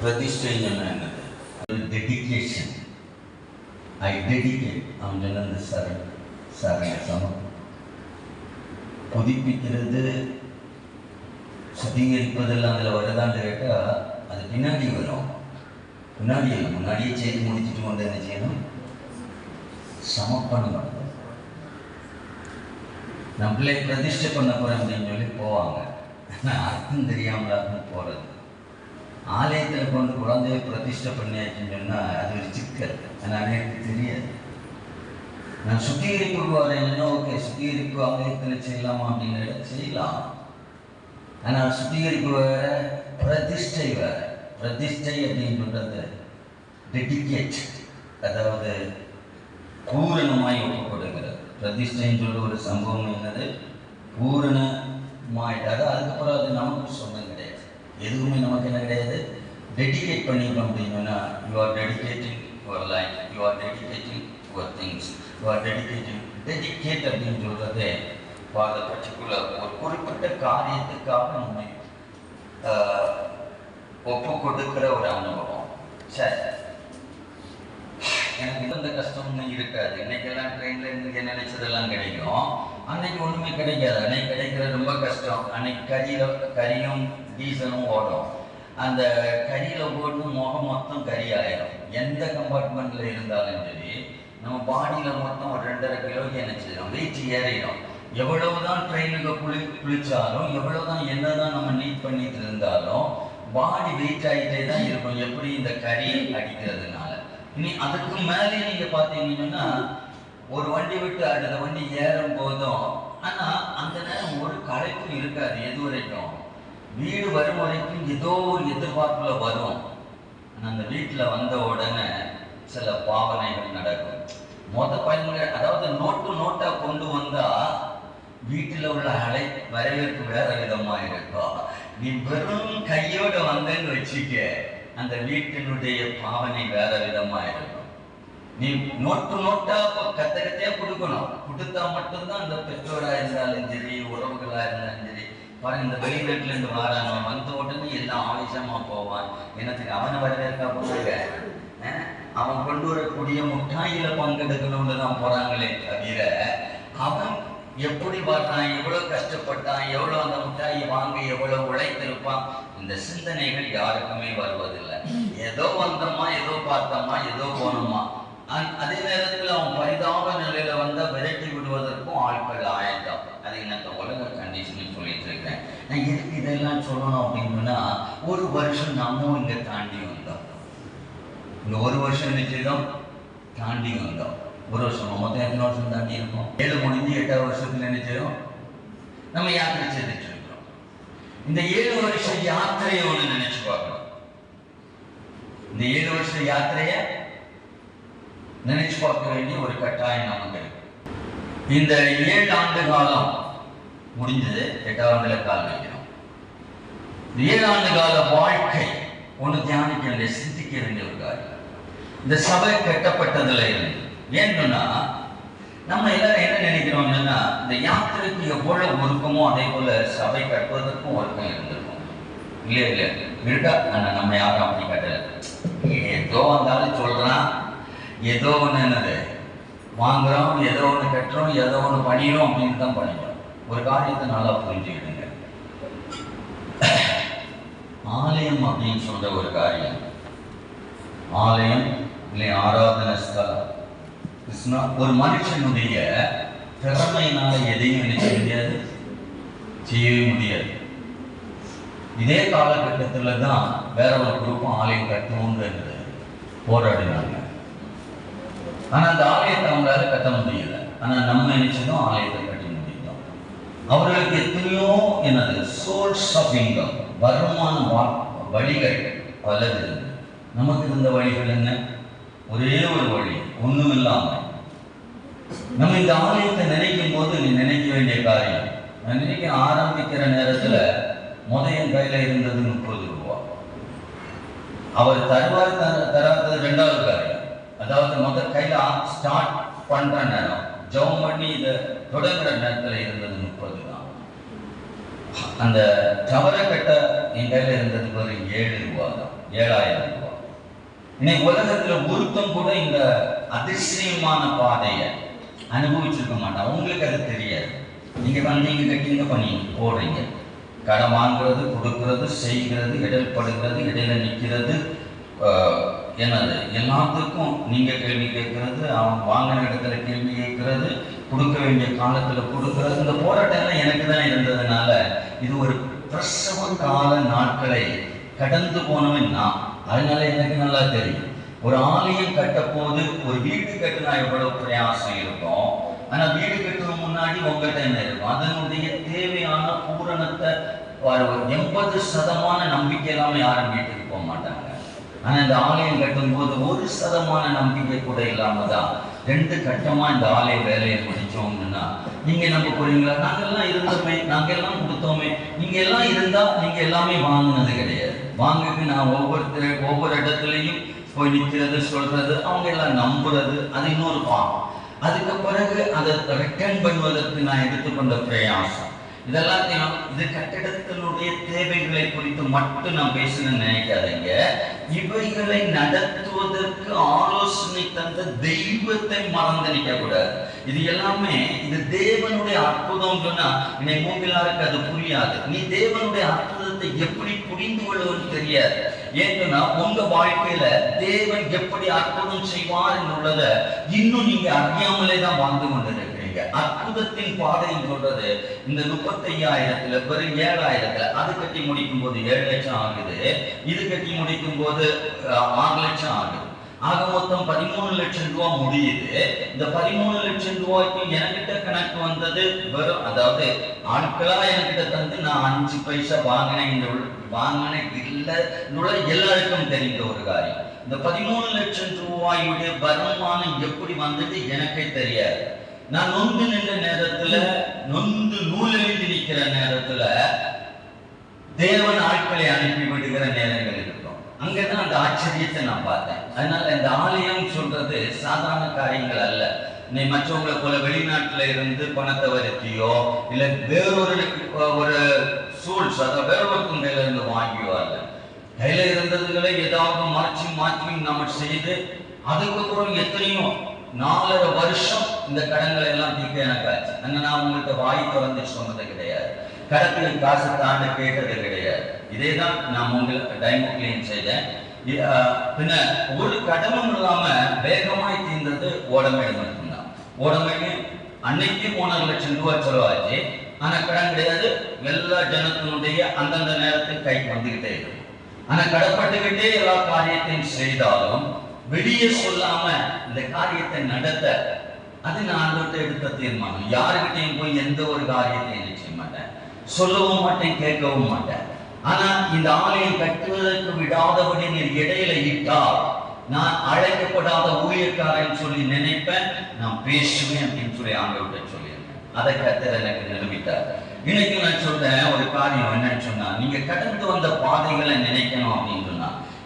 பிரதிஷ்டைன்னு என்னது dedication I dedicate அவன் சொன்னது சரண் சரண சமம் புதுப்பிக்கிறது சுத்திகரிப்பதெல்லாம் அதில் வருதான்னு கேட்டால் அது பின்னாடி வரும் முன்னாடி இல்லை முன்னாடியே செய்து முடிச்சுட்டு கொண்டு என்ன செய்யணும் சமப்பணம் நம்மளே பிரதிஷ்டை பண்ண போகிறேன் அப்படின்னு சொல்லி போவாங்க ஆனால் அர்த்தம் தெரியாமலாக போகிறது ஆலயத்தில் கொண்டு குழந்தைய பிரதிஷ்டை பண்ணியாச்சுன்னு சொன்னால் அது ஒரு சிக்கல். ஆனால் எனக்கு தெரியாது. நான் சுத்திகரிப்புக்கு வரேன்னா ஓகே சுத்திகரிப்பு ஆலயத்தில் செய்யலாமா அப்படின்னு செய்யலாம். ஆனால் சுத்திகரிப்பு வேற பிரதிஷ்டை வேற. பிரதிஷ்டை அப்படின்னு சொல்றது டெடிகேட் அதாவது பூரணமாய் ஒப்புக்கொடுக்கிறது. பிரதிஷ்டைன்னு சொல்ல ஒரு சம்பவம் என்னது? பூரணமாயிட்டாரு அதுக்கப்புறம் அது நமக்கு சொந்தம் கிடையாது. எதுவுமே நமக்கு என்ன கிடையாது? டெடிகேட் பண்ணிக்கணும் அப்படின்னா you are dedicating your life you are dedicating your things you are dedicating dedicate அப்படின்னு சொல்றது ஃபார் பர்டிகுலர் ஒரு குறிப்பிட்ட காரியத்துக்காக நம்ம ஒப்பு கொடுக்கிற ஒரு அனுபவம். சரி. எனக்கு இந்த கஷ்டம்னு இருக்காது. இன்னைக்கெல்லாம் ட்ரெயினில் இருந்து நினைச்சதெல்லாம் கிடைக்கும். அன்னைக்கு ஒன்றுமே கிடைக்காது. அன்னைக்கு கிடைக்கிறது ரொம்ப கஷ்டம். அன்னைக்கு கரியில கறியும் டீசலும் ஓடும். அந்த கரியில போட்டு முகம் மொத்தம் கறி ஆயிரும் எந்த கம்பார்ட்மெண்ட்ல இருந்தாலும் சரி நம்ம பாடியில மொத்தம் ஒரு ரெண்டரை கிலோக்கு என்ன செய்யணும் வெயிட் ஏறிடும் எவ்வளவுதான் ட்ரெயினுக்கு குளி குளிச்சாலும் எவ்வளவுதான் என்னதான் நம்ம நீட் பண்ணிட்டு இருந்தாலும் பாடி வெயிட் ஆகிட்டே தான் இருக்கும். எப்படி இந்த கறி அடிக்கிறதுனால. இனி அதுக்கு மேலே நீங்க பாத்தீங்கன்னா ஒரு வண்டி விட்டு அடுத்த வண்டி ஏறும் போதும் ஆனா அந்த நேரம் ஒரு களைப்பும் இருக்காது. எது வரைக்கும் வீடு வரும் வரைக்கும் ஏதோ ஒரு எதிர்பார்ப்புல வரும். அந்த வீட்டில் வந்த உடனே சில பாவனைகள் நடக்கும். மொத பையன்கள் அதாவது நோட்டு நோட்டா கொண்டு வந்தா வீட்டில் உள்ள அலை வரவேற்பு வேற விதமா இருக்கும் நீ வெறும் கையோட வந்தேன்னு வச்சுக்க அந்த வீட்டினுடைய பாவனை வேற விதமா இருக்கும் நீ நோட்டு நோட்டா கத்த கத்தையா கொடுக்கணும். கொடுத்தா மட்டும்தான் அந்த பெற்றோரா இருந்தாலும் சரி உறவுகளா இருந்தாலும் சரி பாருங்க இந்த வெளிநாட்டுல இருந்து வராங்க வந்த உடனே எல்லாம் ஆவேசமா போவான் என்னத்துக்கு? அவனை வரவேற்கா போறாங்க. அஹ், அவன் கொண்டு வரக்கூடிய முட்டாயில பங்கெடுக்கணும்னு தான் போறாங்களே தவிர அவன் எப்படி பார்த்தான் எவ்வளவு கஷ்டப்பட்டான் எவ்வளவு அந்த முட்டாயை வாங்க எவ்வளவு உழைத்திருப்பான் இந்த சிந்தனைகள் யாருக்குமே வருவதில்லை. ஏதோ வந்தோமா ஏதோ பார்த்தோமா ஏதோ போனோமா. அதே நேரம் நான் எதுக்கு இதெல்லாம் சொல்லணும் அப்படின்னா ஒரு வருஷம் நம்மளும் இங்க தாண்டி வந்தோம். இந்த ஒரு வருஷம் நிச்சயம் தாண்டி வந்தோம். ஒரு வருஷம் மொத்தம் எத்தனை வருஷம் தாண்டி இருக்கோம்? ஏழு முடிஞ்சு எட்டாவது வருஷத்துல என்ன செய்யும் நம்ம யாத்திரை செய்துட்டு இருக்கிறோம் இந்த ஏழு வருஷ யாத்திரையை ஒண்ணு நினைச்சு பார்க்கணும். இந்த ஏழு வருஷ யாத்திரைய நினைச்சு பார்க்க வேண்டிய ஒரு கட்டாயம் நமக்கு இருக்கு. இந்த ஏழு ஆண்டு காலம் முடிஞ்சது எட்டாவதுல கால் வைக்கணும் ஏழாண்டு கால வாழ்க்கை ஒண்ணு தியானிக்க வேண்டிய சிந்திக்க வேண்டிய ஒரு காரியம். இந்த சபை கட்டப்பட்டதுல இருந்து ஏன்னா நம்ம எல்லாரும் என்ன நினைக்கிறோம்னா இந்த யாத்திரைக்கு எவ்வளவு ஒருக்கமோ அதே போல சபை கட்டுவதற்கும் ஒருக்கம் இருந்திருக்கும். இல்லையா இல்லையா? இருக்கா? ஆனா நம்ம யாரும் அப்படி கட்டல. ஏதோ வந்தாலும் சொல்றான். ஏதோ ஒண்ணு என்னது? வாங்குறோம் ஏதோ ஒண்ணு கட்டுறோம் ஏதோ ஒண்ணு பண்ணிடும் அப்படின்னு தான் பண்ணிக்கிறோம் ஒரு காரியத்தை நல்லா புரிஞ்சுக்கிடுங்க. ஆலயம் அப்படின்னு சொல்ற ஒரு காரியம். ஆலயம் இல்லை ஆராதனை ஸ்தலம். கிருஷ்ணா ஒரு மனுஷனுடைய திறமையினால எதையும் நினைக்க முடியாது செய்யவே முடியாது. இதே காலகட்டத்தில் தான் வேற ஒரு குரூப்பும் ஆலயம் கட்டணுங்கிறது போராடினாங்க. ஆனா அந்த ஆலயத்தை அவங்களால கட்ட முடியல. ஆனா நம்ம நினைச்சதும் ஆலயத்தை அவர்களுக்கு எத்தனையோ என்னது சோர்ஸ் ஆஃப் இன்கம் வருமான வா- வழிகள் பலது நமக்கு இருந்த வழிகள் என்ன? ஒரே ஒரு வழி ஒன்றும் இல்லாமல் நம்ம இந்த ஆலயத்தை நினைக்கும் போது நீ நினைக்க வேண்டிய காரியம் நான் நினைக்க ஆரம்பிக்கிற நேரத்துல முத என் கையில இருந்தது முப்பது ரூபா. அவர் தருவார் தர தராதது ரெண்டாவது காரியம். அதாவது முதல் கையில ஸ்டார்ட் பண்ற நேரம். ஜெபம் பண்ணி இதை தொடங்குற நேரத்தில் இருந்தது முப்பது தான். அந்த தவற கட்ட என் கையில் இருந்தது வெறும் ஏழு ரூபா தான். ஏழாயிரம் ரூபாய் இன்னைக்கு உலகத்துல ஒருத்தம் கூட இந்த அதிசயமான பாதையை அனுபவிச்சிருக்க மாட்டான். உங்களுக்கு அது தெரியாது. நீங்க வந்தீங்க கட்டிங்க பண்ணி போடுறீங்க. கடன் வாங்குறது கொடுக்கறது செய்கிறது இடைப்படுகிறது இடையில நிற்கிறது என்னது? எல்லாத்துக்கும் நீங்க கேள்வி கேட்கறது அவன் வாங்கின இடத்துல கேள்வி கேட்கறது கொடுக்க வேண்டிய காலத்துல கொடுக்கறது. இந்த போராட்டம் எல்லாம் எனக்கு தான் இருந்ததுனால இது ஒரு பிரசவ கால நாட்களை கடந்து போனவன் நான். அதனால எனக்கு நல்லா தெரியும். ஒரு ஆலயம் கட்டப்போது போது ஒரு வீடு கட்டினா எவ்வளவு பிரயாசம் இருக்கும். ஆனா வீடு கட்டுறதுக்கு முன்னாடி உங்கள்கிட்ட என்ன இருக்கும்? அதனுடைய தேவையான பூரணத்தை ஒரு எண்பது சதமான நம்பிக்கை எல்லாமே யாரும் வீட்டுக்கு போக மாட்டாங்க. ஆனா இந்த ஆலயம் கட்டும் போது ஒரு சதமான நம்பிக்கை கூட இல்லாம தான் ரெண்டு கட்டமா இந்த ஆலய வேலையை முடிச்சோம்னா நீங்க நம்ப போறீங்களா? நாங்கெல்லாம் இருந்தோமே நாங்க எல்லாம் கொடுத்தோமே. நீங்க எல்லாம் இருந்தா நீங்க எல்லாமே வாங்கினது கிடையாது. வாங்குக்கு நான் ஒவ்வொருத்தர் ஒவ்வொரு இடத்துலையும் போய் நிற்கிறது சொல்றது அவங்க எல்லாம் நம்புறது அது இன்னொரு பாவம். அதுக்கு பிறகு அதை ரிட்டர்ன் பண்ணுவதற்கு நான் எடுத்துக்கொண்ட பிரயாசம். இதெல்லாத்தையும் இது கட்டிடத்தினுடைய தேவைகளை குறித்து மட்டும் நான் பேசணும்னு நினைக்காதீங்க. இவைகளை நடத்துவதற்கு ஆலோசனை தந்த தெய்வத்தை மறந்து நிற்க கூடாது இது எல்லாமே இது தேவனுடைய அற்புதம் சொன்னா இன்னைக்கு மூங்கிலாருக்கு அது புரியாது. நீ தேவனுடைய அற்புதத்தை எப்படி புரிந்து கொள்வது தெரியாது. ஏன்னா உங்க வாழ்க்கையில தேவன் எப்படி அற்புதம் செய்வார் எന്നുள்ளத இன்னும் நீங்க அறியாமலே தான் வாழ்ந்து கொண்டிருக்க அற்புதத்தின் பாதையில் சொல்றது இந்த முப்பத்தையாயிரத்துல வெறும் ஏழாயிரத்துல அது கட்டி முடிக்கும் போது ஏழு லட்சம் ஆகுது இது கட்டி முடிக்கும் போது ஆறு லட்சம் ஆகுது. ஆக மொத்தம் பதிமூணு லட்சம் ரூபாய் முடியுது. இந்த பதிமூணு லட்சம் ரூபாய்க்கு என்கிட்ட கணக்கு வந்தது வெறும் அதாவது ஆட்களா என்கிட்ட தந்து நான் அஞ்சு பைசா வாங்கினேன் இந்த உள்- வாங்கினேன் இல்லை எல்லாருக்கும் தெரிந்த ஒரு காரியம். இந்த பதிமூணு லட்சம் ரூபாயுடைய வருமானம் எப்படி வந்தது எனக்கே தெரியாது. நான் நொந்து நின்ற நேரத்துல நொந்து நூலில் நிற்கிற நேரத்துல தேவன் ஆட்களை அனுப்பி விடுகிற நேரங்கள் இருக்கும். அங்கதான் அந்த ஆச்சரியத்தை நான் பார்த்தேன். அதனால இந்த ஆலயம் சொல்றது சாதாரண காரியங்கள் அல்ல. நீ மற்றவங்களை போல வெளிநாட்டுல இருந்து பணத்தை வருத்தியோ இல்ல வேறொரு ஒரு சூழ்ஸ் அதாவது வேறொருத்தன் கையில இருந்து வாங்கியோ அல்ல. கையில இருந்ததுகளை ஏதாவது மாற்றி மாற்றி நம்ம செய்து அதுக்கப்புறம் எத்தனையோ நாலரை வருஷம் இந்த கடன்களை எல்லாம் தீர்க்க எனக்கு ஆச்சு. அங்க நான் உங்கள்கிட்ட வாய் திறந்து சொன்னது கிடையாது. கடத்தில் காசு தாண்ட கேட்டது கிடையாது. இதே தான் நான் உங்களுக்கு டைமோ கிளீன் செய்தேன். பின்ன ஒரு கடமும் இல்லாம வேகமாய் தீர்ந்தது ஓடமேடு மட்டும்தான் உடம்பைக்கு அன்னைக்கு மூணரை லட்சம் ரூபாய் செலவாச்சு. ஆனா கடன் கிடையாது. எல்லா ஜனத்தினுடைய அந்தந்த நேரத்தில் கைக்கு வந்துகிட்டே இருக்கும். ஆனா கடப்பட்டுக்கிட்டே எல்லா காரியத்தையும் செய்தாலும் வெளியே சொல்லாம இந்த காரியத்தை நடத்த அது நான் ஆண்டவர்கிட்ட எடுத்த தீர்மானம். யாருக்கிட்டையும் போய் எந்த ஒரு காரியத்தையும் என்ன செய்ய மாட்டேன். சொல்லவும் மாட்டேன் கேட்கவும் மாட்டேன். ஆனா இந்த ஆலயம் கட்டுவதற்கு விடாதபடி நீர் இடையில இட்டால் நான் அழைக்கப்படாத ஊழியக்காரன் சொல்லி நினைப்பேன் நான் பேசுவேன் அப்படின்னு சொல்லி ஆண்டவர்கிட்ட சொல்லியிருக்கேன் அதை கத்தர் எனக்கு நிரூபித்தார். இன்னைக்கு நான் சொல்றேன் ஒரு காரியம் என்னன்னு சொன்னா நீங்க கடந்து வந்த பாதைகளை நினைக்கணும் அப்படின்னு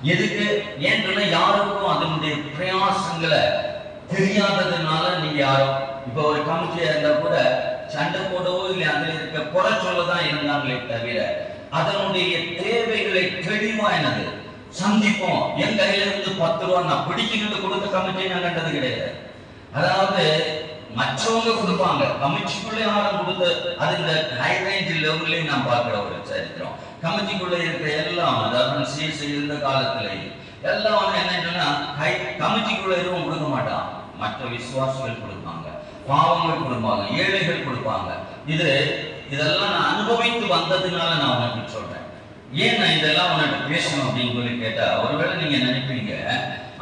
எதுக்கு? ஏன்னா யாருக்கும் அதனுடைய பிரயாசங்களை தெரியாததுனால நீங்க யாரும் இப்ப ஒரு கமிட்டியா இருந்தா கூட சண்டை போடவோ இல்லை அதுல இருக்க குறை சொல்லதான் இருந்தாங்களே தவிர அதனுடைய தேவைகளை தெளிவா எனது சந்திப்போம். என் கையில இருந்து பத்து ரூபா நான் பிடிக்கிட்டு கொடுத்த கமிட்டி நான் கண்டது கிடையாது. அதாவது மற்றவங்க கொடுப்பாங்க. கமிட்டிக்குள்ளே யாரும் கொடுத்து அது இந்த ஹை ரேஞ்ச் லெவல்லையும் நான் பார்க்கிற ஒரு சரித்திரம். கமிட்டிக்குள்ள இருக்கிற எல்லாம் அதாவது சிஎஸ்ஐ இருந்த காலத்திலே எல்லாம் என்ன சொன்னா கை கமிட்டிக்குள்ள எதுவும் கொடுக்க மாட்டான் மற்ற விசுவாசிகள் கொடுப்பாங்க பாவங்கள் கொடுப்பாங்க ஏழைகள் கொடுப்பாங்க. இது இதெல்லாம் நான் அனுபவித்து வந்ததுனால நான் உனக்கு சொல்றேன். ஏன் நான் இதெல்லாம் உனக்கு பேசணும் அப்படின்னு சொல்லி கேட்டா ஒருவேளை நீங்க நினைப்பீங்க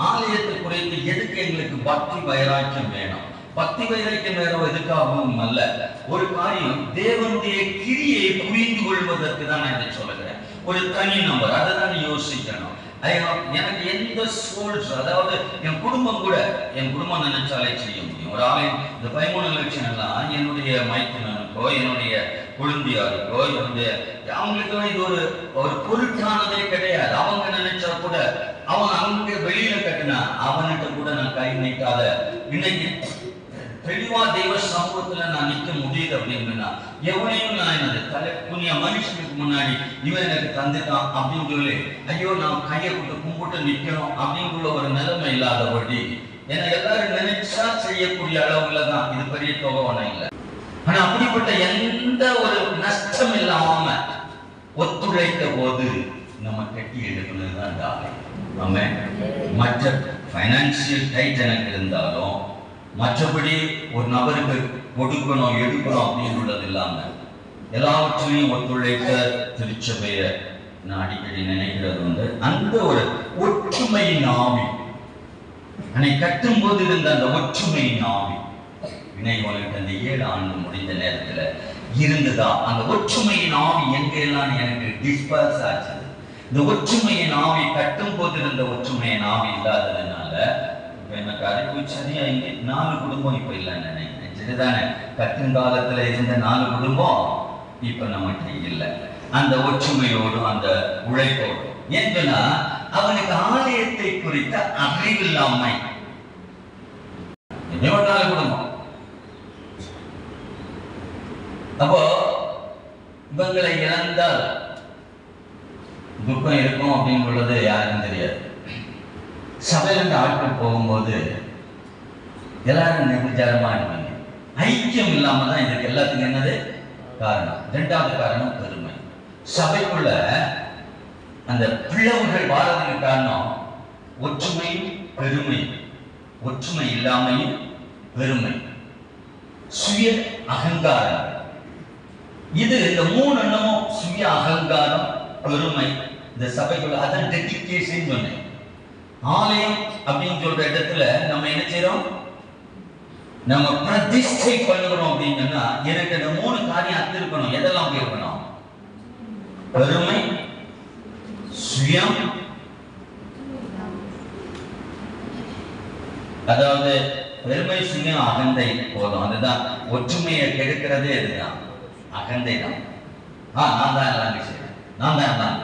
ஆலயத்தை குறித்து எதுக்கு எங்களுக்கு பக்தி வைராக்கியம் வேணும்? பக்தி வைராக்கியம் வேற எதுக்காகவும் அல்ல. ஒரு காரியம் தேவனுடைய கிரியை புரிந்து கொள்வதற்கு தான் நான் இதை சொல்லுகிறேன். ஒரு தனி நபர் அதை தான் யோசிக்கணும் ஐயா, எனக்கு எந்த சோல்ஸ் அதாவது என் குடும்பம் கூட என் குடும்பம் நினைச்சாலே செய்ய முடியும். ஒரு ஆலயம் இந்த பதிமூணு லட்சம் எல்லாம் என்னுடைய மைத்தினனுக்கோ என்னுடைய குழந்தையாருக்கோ என்னுடைய அவங்களுக்கு இது ஒரு ஒரு பொருட்டானதே கிடையாது. அவங்க நினைச்சா கூட அவன் அவங்க வெளியில கட்டினா அவன்கிட்ட கூட நான் கை நீட்டாத இன்னைக்கு தெளிவா தெய்வ சமூகத்துல நான் நிக்க முடியுது அப்படின்னா எவனையும் நான் என்னது தலை புண்ணிய மனுஷனுக்கு முன்னாடி இவன் எனக்கு தந்துட்டான் அப்படின்னு சொல்லி ஐயோ நான் கையை கொண்டு கும்பிட்டு நிக்கணும் அப்படிங்குள்ள ஒரு நிலைமை இல்லாதபடி ஏன்னா எல்லாரும் நினைச்சா செய்யக்கூடிய அளவுல தான் இது பெரிய தொகை ஒண்ணும் இல்லை. ஆனா அப்படிப்பட்ட எந்த ஒரு நஷ்டம் இல்லாம ஒத்துழைத்த போது நம்ம கட்டி எடுக்கணும் தான் நம்ம மற்ற பைனான்சியல் டைட் எனக்கு இருந்தாலும் மற்றபடி ஒரு நபருக்கு கொடுக்கணும் எடுக்கணும் அப்படின்னு உள்ளது இல்லாம எல்லாவற்றிலையும் ஒத்துழைத்த திருச்சபைய நான் அடிக்கடி நினைக்கிறது வந்து அந்த ஒரு ஒற்றுமையின் ஆவி அன்னை கட்டும் போது இருந்த அந்த ஒற்றுமையின் ஆவி வினைவனுக்கு அந்த ஏழு ஆண்டு முடிந்த நேரத்துல இருந்ததா? அந்த ஒற்றுமையின் ஆவி எங்கெல்லாம் எனக்கு டிஸ்பர்ஸ் ஆச்சு? இந்த ஒற்றுமையின் ஆவி கட்டும் போது இருந்த ஒற்றுமையின் ஆவி இல்லாததுனால இப்போ எனக்கு அறிவு சரியா நாலு குடும்பம் இப்ப இல்லைன்னு நினைக்கிறேன். சரிதானே கத்தின் காலத்துல இருந்த நாலு குடும்பம் இப்ப நம்மகிட்ட இல்லை. அந்த ஒற்றுமையோடும் அந்த உழைப்போடும். ஏன்னா அவனுக்கு ஆலயத்தை குறித்த அறிவில்லாமை நாலு குடும்பம்? அப்போ இவங்களை இழந்தால் துக்கம் இருக்கும் அப்படின்னு உள்ளது யாருக்கும் தெரியாது. சபையில ஆட்கள் போகும்போது எல்லாரும் நிர்விச்சாரமா இருப்பீங்க. ஐக்கியம் இல்லாம தான் இதுக்கு எல்லாத்துக்கும் என்னது? காரணம். இரண்டாவது காரணம் பெருமை. சபைக்குள்ள அந்த பிளவுகள் வாழறதுக்கு காரணம் ஒற்றுமை பெருமை. ஒற்றுமை இல்லாமையும் பெருமை. சுய அகங்காரம். இது இந்த மூணு எண்ணமும் சுய அகங்காரம் பெருமை. இந்த சபைக்குள்ள அதான் டெடிக்கேஷன் சொன்னேன். ஆலயம் அப்படின்னு சொல்ற இடத்துல நம்ம என்ன செய்யறோம் நம்ம பிரதிஷ்டை பண்ணுகிறோம் அப்படின்னா எனக்கு இந்த மூணு காரியம் அத்திருக்கணும் எதெல்லாம் அங்க இருக்கணும்? பெருமை சுயம் அதாவது பெருமை சுயம் அகந்தை போதும். அதுதான் ஒற்றுமையை கெடுக்கிறதே இதுதான். அகந்தை தான். நான் தான் எல்லாம் செய்யறேன் நான் தான் எல்லாம்.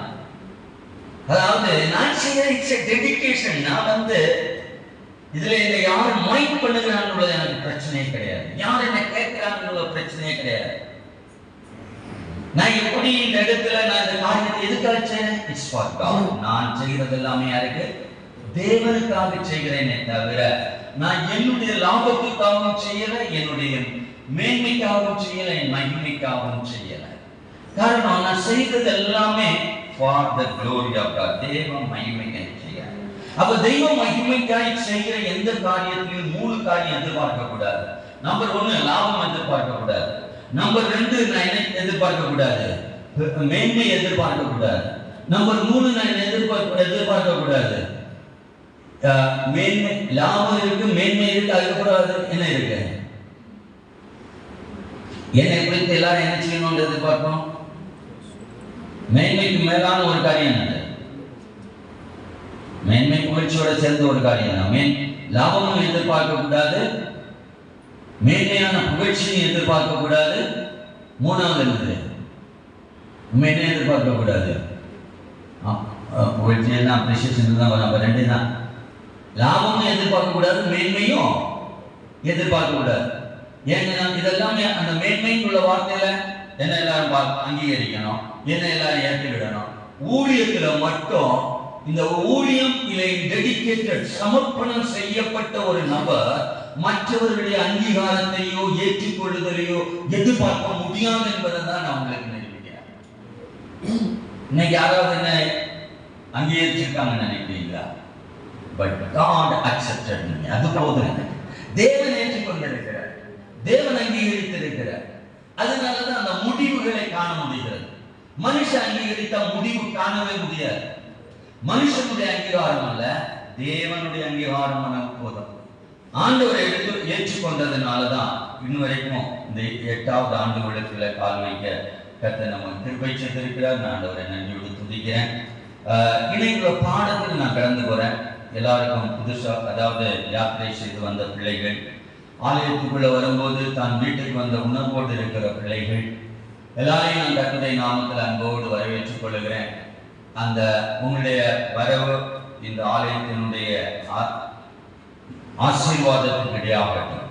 அதாவது நான் செய்யற இட்ஸ் டெடிகேஷன் நான் வந்து இதுல இதை யார் மைண்ட் பண்ணுகிறான்னு எனக்கு பிரச்சனையே கிடையாது. யார் என்ன கேட்கிறான்னு பிரச்சனையே கிடையாது. நான் எப்படி இந்த இடத்துல நான் இந்த காரியத்தை எதுக்காக செய்யறேன் இட்ஸ் ஃபார் காட் நான் செய்யறது எல்லாமே யாருக்கு? தேவனுக்காக செய்கிறேனே தவிர நான் என்னுடைய லாபத்துக்காகவும் செய்யல என்னுடைய மேன்மைக்காகவும் செய்யல என் மகிமைக்காகவும் செய்யல. காரணம் நான் செய்தது எல்லாமே for the glory of God தேவ மகிமைக்காய் செய்ய அப்ப தெய்வ மகிமைக்காய் செய்கிற எந்த காரியத்திலும் மூணு காரியம் எதிர்பார்க்க கூடாது நம்பர் ஒன்னு லாபம் எதிர்பார்க்க கூடாது நம்பர் ரெண்டு நான் என்ன எதிர்பார்க்க கூடாது மேன்மை எதிர்பார்க்க கூடாது நம்பர் மூணு நான் என்ன எதிர்பார்க்க எதிர்பார்க்க கூடாது மேன்மை லாபம் இருக்கு மேன்மை இருக்கு அதுக்கப்புறம் என்ன இருக்கு என்னை குறித்து எல்லாரும் என்ன செய்யணும்னு எதிர்பார்க்கணும் மேன்மைக்கு மேலான ஒரு காரியம் என்னது? மேன்மை புகழ்ச்சியோட சேர்ந்த ஒரு காரியம் தான் மேன் லாபமும் எதிர்பார்க்க கூடாது மேன்மையான புகழ்ச்சியும் எதிர்பார்க்க கூடாது. மூணாவது என்னது? மேன்மை எதிர்பார்க்க கூடாது. புகழ்ச்சியெல்லாம் அப்ரிசியேஷன் தான் வரும். ரெண்டு தான். லாபமும் எதிர்பார்க்க கூடாது மேன்மையும் எதிர்பார்க்க கூடாது. ஏன்னா இதெல்லாமே அந்த மேன்மைக்குள்ள வார்த்தையில என்ன எல்லாரும் பா- அங்கீகரிக்கணும்? என்ன எல்லாரும் ஏற்றுவிடணும் ஊழியத்துல மட்டும் இந்த ஊழியம் இல்லை டெடிகேட்டட் சமர்ப்பணம் செய்யப்பட்ட ஒரு நபர் மற்றவர்களுடைய அங்கீகாரத்தையோ ஏற்றுக்கொள்ளுதலையோ எதிர்பார்க்க முடியாது என்பதை தான் நான் உங்களுக்கு நினைக்கிறேன் இன்னைக்கு யாராவது என்ன அங்கீகரிச்சிருக்காங்கன்னு நினைக்கிறீங்களா? பட் காட் அக்செப்டட் அது போதும் தேவன் ஏற்றுக்கொண்டிருக்கிறார். தேவன் அங்கீகரித்திருக்கிறார். அதனாலதான் அந்த முடிவுகளை காண முடிகிறது. மனுஷன் அங்கீகரித்த முடிவு காணவே முடியாது. மனுஷனுடைய அங்கீகாரம் அல்ல தேவனுடைய அங்கீகாரம் நமக்கு போதும். ஆண்டவரை எடுத்து ஏற்றுக்கொண்டதுனாலதான் இன்ன வரைக்கும் இந்த எட்டாவது ஆண்டு விளக்குல கால் வைக்க கத்த நம்ம திருப்பை செய்திருக்கிறார். நான் ஆண்டவரை நன்றியோடு துதிக்கிறேன். ஆஹ் பாடத்தில் நான் கடந்து போறேன். எல்லாருக்கும் புதுசா அதாவது யாத்திரை செய்து வந்த பிள்ளைகள் ஆலயத்துக்குள்ள வரும்போது தான் வீட்டுக்கு வந்த உணர்வோடு இருக்கிற பிள்ளைகள் எல்லாரையும் நான் கர்த்தருடைய நாமத்தில் அன்போடு வரவேற்றுக் கொள்கிறேன். அந்த உன்னுடைய வரவு இந்த ஆலயத்தினுடைய ஆ- ஆசீர்வாதத்துக்கு இடையாகட்டும்.